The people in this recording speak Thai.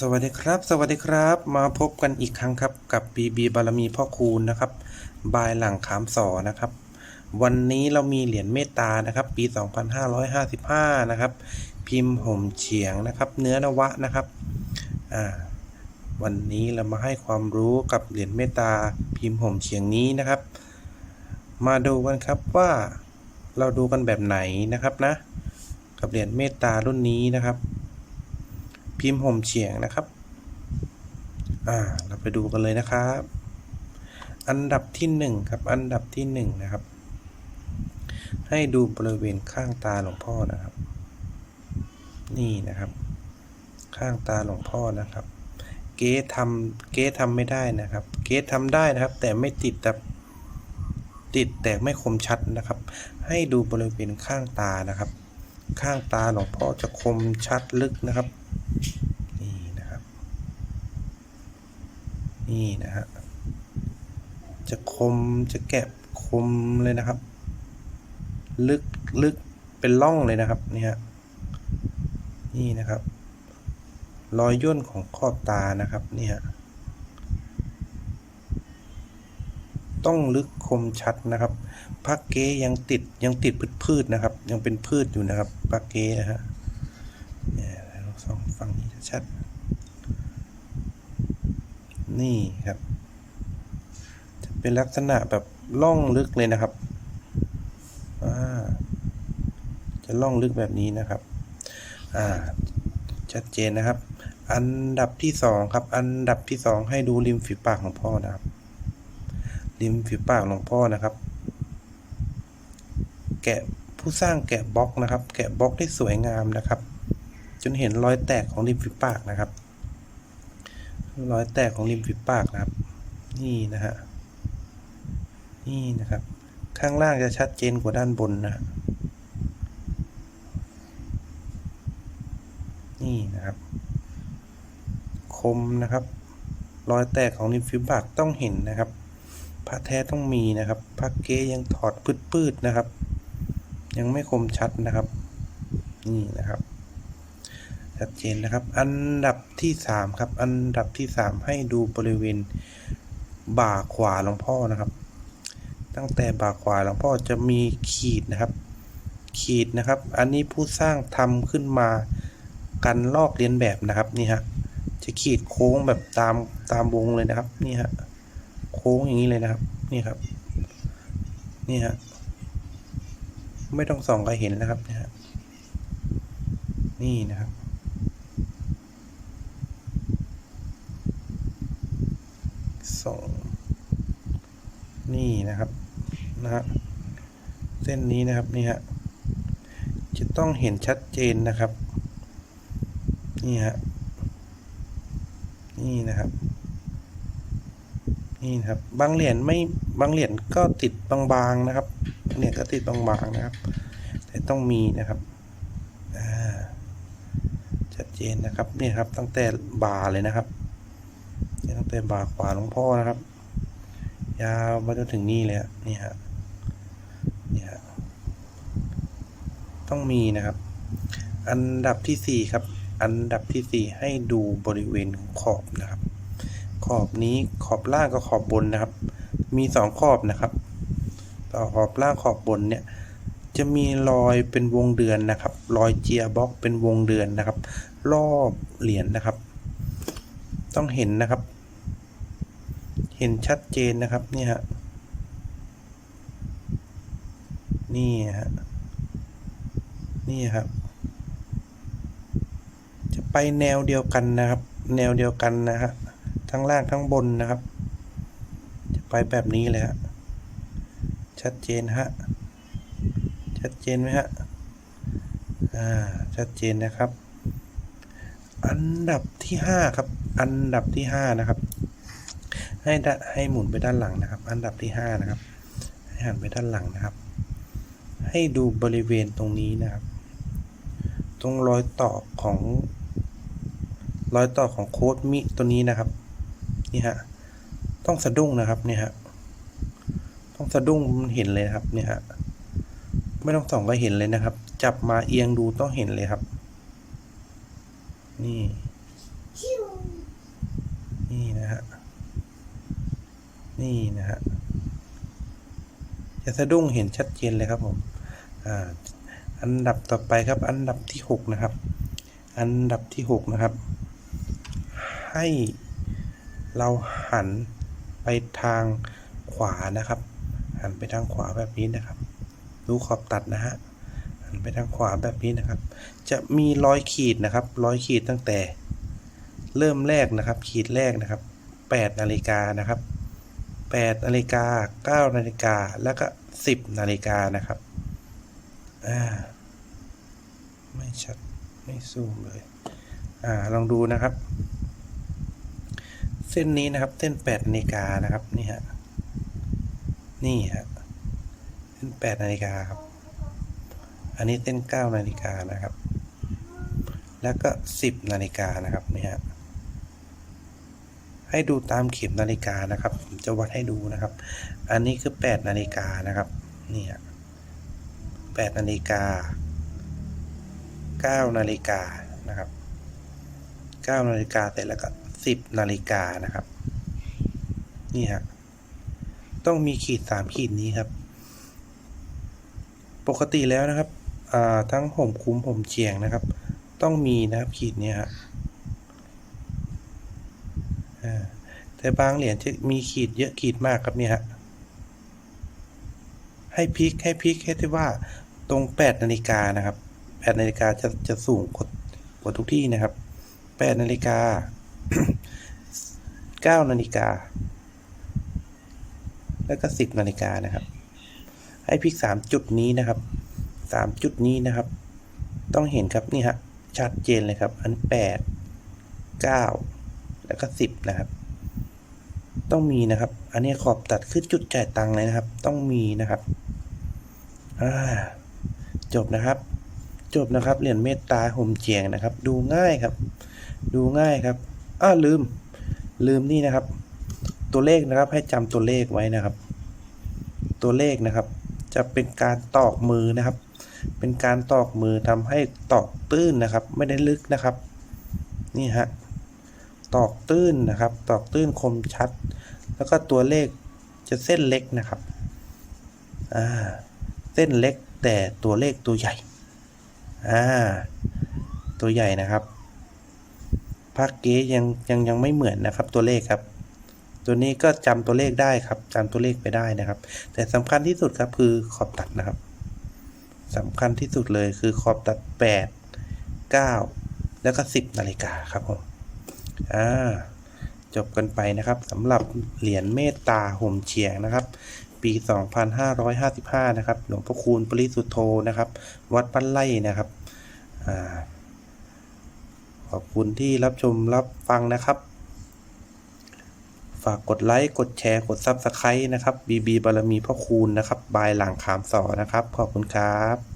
สวัสดีครับ สวัสดีครับ มาพบกันอีกครั้งครับกับบีบีบารมีพ่อคูณนะครับ บายหลังขามสอนะครับ วันนี้เรามีเหรียญเมตตานะครับ ปี 2555 นะครับ พิมพ์ห่มเฉียงนะครับ เนื้อนวะนะครับอ่าวันนี้เรามาให้ความรู้กับเหรียญเมตตาพิมพ์ห่มเฉียงนี้นะครับ มาดูกันครับว่าเราดูกันแบบไหนนะครับนะ กับเหรียญเมตตารุ่นนี้นะครับ พิมพ์ห่มเฉียงนะครับ อ่า เราไปดูกันเลยนะครับ อันดับที่หนึ่งครับ อันดับที่หนึ่งนะครับ ให้ดูบริเวณข้างตาหลวงพ่อนะครับ นี่นะครับ ข้างตาหลวงพ่อนะครับ เก๊ทำเก๊ทำไม่ได้นะครับ เก๊ทำได้นะครับ แต่ไม่ติดแบบติดแต่ไม่คมชัดนะครับ ให้ดูบริเวณข้างตานะครับ ข้างตาหลวงพ่อจะคมชัดลึกนะครับ นี่นะครับ นี่นะฮะจะคมจะแกะคมเลยนะครับ ลึกลึกเป็นร่องเลยนะครับเนี่ยนี่นะครับ รอยย่นของขอบตานะครับเนี่ยต้องลึกคมชัดนะครับพักเก้ยังติดยังติดพืชพืชนะครับ ยังเป็นพืชอยู่นะครับพักเก้นะฮะเนี่ยเราสองฝั่งนี้ ชัดๆ นี่ครับ จะเป็นลักษณะแบบล่องลึกเลยนะครับ จะล่องลึกแบบนี้นะครับ อ่า ชัดเจนนะครับ อันดับที่สองครับ อันดับที่สองให้ดูริมฝีปากของพ่อนะครับ ริมฝีปากหลวงพ่อนะครับ แกะผู้สร้างแกะบล็อกนะครับ แกะบล็อกได้สวยงามนะครับ จนเห็นรอยแตกของริมฝีปากนะครับ รอยแตกของริมฝีปากนะครับ นี่นะฮะนี่นะครับ ข้างล่างจะชัดเจนกว่าด้านบนนะนี่นะครับ คมนะครับ รอยแตกของริมฝีปากต้องเห็นนะครับพระแท้ต้องมีนะครับพระเกยังถอดปืดๆนะครับ ยังไม่คมชัดนะครับ นี่นะครับ ชัดเจนนะครับ อันดับที่สามครับ อันดับที่สามให้ดูบริเวณบ่าขวาหลวงพ่อนะครับ ตั้งแต่บ่าขวาหลวงพ่อจะมีขีดนะครับ ขีดนะครับ อันนี้ผู้สร้างทำขึ้นมากันลอกเลียนแบบนะครับนี่ฮะจะขีดโค้งแบบตามตามวงเลยนะครับนี่ฮะโค้งอย่างนี้เลยนะครับนี่ครับนี่ฮะไม่ต้องส่องก็เห็นแล้วครับนี่ฮะนี่นะครับ สองนี่นะครับนะฮะเส้นนี้นะครับนี่ฮะจะต้องเห็นชัดเจนนะครับ นี่ฮะนี่นะครับ นี่นครับบางเหรียญไม่บางเหรียญก็ติดบางๆนะครับเหรียญก็ติดบางๆนะครับ แต่ต้องมีนะครับชัดเจนนะครับนี่ครับตั้งแต่บาเลยนะครับ ตั้งแต่บ่าขวาหลวงพ่อนะครับ ยาวมาจนถึงนี่เลยนี่ฮะนี่ฮะต้องมีนะครับ อันดับที่สี่ครับ อันดับที่สี่ให้ดูบริเวณขอบนะครับ ขอบนี้ขอบล่างกับขอบบนนะครับ มีสองขอบนะครับ ต่อขอบล่างขอบบนเนี่ยจะมีรอยเป็นวงเดือนนะครับ รอยเจียบล็อกเป็นวงเดือนนะครับ รอบเหรียญนะครับ ต้องเห็นนะครับ เห็นชัดเจนนะครับนี่ฮะนี่ฮะนี่ครับ จะไปแนวเดียวกันนะครับ แนวเดียวกันนะฮะทั้งล่างทั้งบนนะครับ จะไปแบบนี้เลยฮะชัดเจนฮะชัดเจนไหมฮะอ่าชัดเจนนะครับ อันดับที่ห้าครับ อันดับที่ห้านะครับ ให้ดะให้หมุนไปด้านหลังนะครับ อันดับที่ห้านะครับ ให้หันไปด้านหลังนะครับ ให้ดูบริเวณตรงนี้นะครับ ตรงรอยต่อของรอยต่อของโค้ดมิตัวนี้นะครับนี่ฮะต้องสะดุ้งนะครับเนี่ยฮะต้องสะดุ้งมันเห็นเลยครับเนี่ยฮะไม่ต้องส่องก็เห็นเลยนะครับ จับมาเอียงดูต้องเห็นเลยครับ นี่ชิว นี่นะฮะจะสะดุ้งเห็นชัดเจนเลยครับผมอ่าอันดับต่อไปครับ อันดับที่หกนะครับ อันดับที่หกนะครับ ให้เราหันไปทางขวานะครับ หันไปทางขวาแบบนี้นะครับ ดูขอบตัดนะฮะหันไปทางขวาแบบนี้นะครับ จะมีรอยขีดนะครับรอยขีดตั้งแต่ เริ่มแรกนะครับ ขีดแรกนะครับ8นาฬิกานะครับ 8นาฬิกา9นาฬิกาแล้วก็ 10นาฬิกานะครับ อ่า ไม่ชัด ไม่ซูมเลย อ่า ลองดูนะครับ เส้นนี้นะครับ เส้น8นาฬิกานะครับ นี่ฮะ นี่ฮะ เส้น8นาฬิกาครับ อันนี้เส้น9นาฬิกานะครับ แล้วก็ 10นาฬิกานะครับ นี่ฮะ ให้ดูตามเข็มนาฬิกานะครับผมจะวัดให้ดูนะครับ อันนี้คือ 8 นาฬิกานะครับนี่ฮะ8นาฬิกา 9 นาฬิกานะครับ 9 นาฬิกาเสร็จแล้วก็ 10 นาฬิกานะครับ นี่ฮะต้องมีขีดสามขีดนี้ครับ ปกติแล้วนะครับทั้งห่มคุ้มห่มเฉียงนะครับ ต้องมีนะครับขีดนี้ฮะอ่า แต่บางเหรียญจะมีขีดเยอะขีดมากครับเนี่ยฮะให้พลิกให้พลิกให้ที่ว่าตรงแปดนาฬิกานะครับแปดนาฬิกาจะจะสูงกว่ากว่าทุกที่นะครับแปดนาฬิกาเก้านาฬิกา แล้วก็สิบนาฬิกานะครับ ให้พลิกสามจุดนี้นะครับสามจุดนี้นะครับ ต้องเห็นครับนี่ฮะชัดเจนเลยครับ อันแปดเก้าแล้วก็สิบนะครับ ต้องมีนะครับ อันนี้ขอบตัดขึ้นจุดจ่ายตังค์เลยนะครับ ต้องมีนะครับจบนะครับ จบนะครับเหรียญเมตตาห่มเจียงนะครับ ดูง่ายครับ ดูง่ายครับอ้าวลืม ลืมนี่นะครับ ตัวเลขนะครับให้จำตัวเลขไว้นะครับ ตัวเลขนะครับ จะเป็นการตอกมือนะครับ เป็นการตอกมือทำให้ตอกตื้นนะครับ ไม่ได้ลึกนะครับ นี่ฮะตอกตื้นนะครับ ตอกตื้นคมชัด แล้วก็ตัวเลขจะเส้นเล็กนะครับ อ่า เส้นเล็กแต่ตัวเลขตัวใหญ่ อ่า ตัวใหญ่นะครับภาคเก๊ยังยังยังไม่เหมือนนะครับตัวเลขครับ ตัวนี้ก็จำตัวเลขได้ครับจำตัวเลขไปได้นะครับ แต่สำคัญที่สุดครับคือขอบตัดนะครับสำคัญที่สุดเลยคือขอบตัด 8 9 แล้วก็ 10 นาฬิกาครับผม อ่า จบกันไปนะครับสำหรับเหรียญเมตตาห่มเฉียงนะครับ ปี 2555 นะครับ หลวงพ่อคูณปริสุทธโธนะครับ วัดปั้นไล่นะครับอขอบคุณที่รับชมรับฟังนะครับ ฝากกดไลค์ กดแชร์ กดซับสไครต์นะครับบีบีบารมีพ่อคูณนะครับ บายหลังขามสอนะครับ ขอบคุณครับ